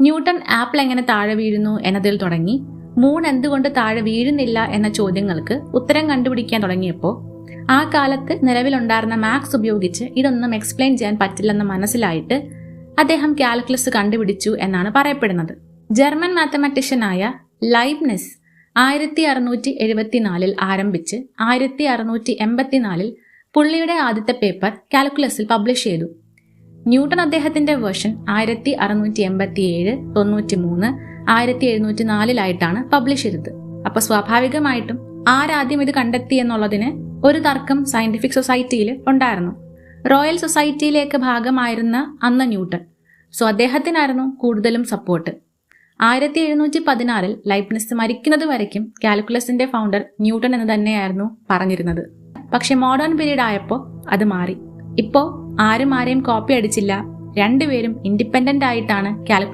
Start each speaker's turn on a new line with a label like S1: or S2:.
S1: Newton apple എങ്ങനെ താഴെ വീഴുന്നു എന്നതിൽ തുടങ്ങി മൂൺ എന്തുകൊണ്ട് താഴെ വീഴുന്നില്ല എന്ന ചോദ്യങ്ങൾക്ക് ഉത്തരം കണ്ടുപിടിക്കാൻ തുടങ്ങിയപ്പോൾ ആ കാലത്ത് നിലവിലുണ്ടായിരുന്ന മാത്സ് ഉപയോഗിച്ച് ഇതൊന്നും എക്സ്പ്ലെയിൻ ചെയ്യാൻ പറ്റില്ലെന്ന് മനസ്സിലായിട്ട് അദ്ദേഹം കാൽക്കുലസ് കണ്ടുപിടിച്ചു എന്നാണ് പറയപ്പെടുന്നത്. ജർമ്മൻ മാത്തമാറ്റീഷ്യനായ ലൈബ്നെസ് ആയിരത്തി അറുന്നൂറ്റി എഴുപത്തിനാലിൽ ആരംഭിച്ച് ആയിരത്തി അറുന്നൂറ്റി എൺപത്തിനാലിൽ പുള്ളിയുടെ ആദ്യത്തെ പേപ്പർ കാൽക്കുലസിൽ പബ്ലിഷ് ചെയ്തു. ന്യൂട്ടൺ അദ്ദേഹത്തിന്റെ വേർഷൻ ആയിരത്തി അറുന്നൂറ്റി എൺപത്തി ഏഴ് തൊണ്ണൂറ്റി മൂന്ന് ആയിരത്തി എഴുന്നൂറ്റി നാലിലായിട്ടാണ് പബ്ലിഷ് ചെയ്തത്. അപ്പൊ സ്വാഭാവികമായിട്ടും ആരാദ്യം ഇത് കണ്ടെത്തി എന്നുള്ളതിന് ഒരു തർക്കം സയന്റിഫിക് സൊസൈറ്റിയിൽ ഉണ്ടായിരുന്നു. റോയൽ സൊസൈറ്റിയിലേക്ക് ഭാഗമായിരുന്ന അന്ന് ന്യൂട്ടൺ. സോ അദ്ദേഹത്തിനായിരുന്നു കൂടുതലും സപ്പോർട്ട്. ആയിരത്തി എഴുന്നൂറ്റി പതിനാറിൽ ലൈബ്നിസ് മരിക്കുന്നത് വരയ്ക്കും കാൽക്കുലസിന്റെ ഫൗണ്ടർ ന്യൂട്ടൺ എന്ന് തന്നെയായിരുന്നു പറഞ്ഞിരുന്നത്. പക്ഷെ മോഡേൺ പീരീഡ് ആയപ്പോൾ അത് മാറി. ഇപ്പോ ആരും ആരെയും കോപ്പി അടിച്ചില്ല. രണ്ടുപേരും ഇൻഡിപെൻഡന്റ് ആയിട്ടാണ് കാൽക്കുലസ്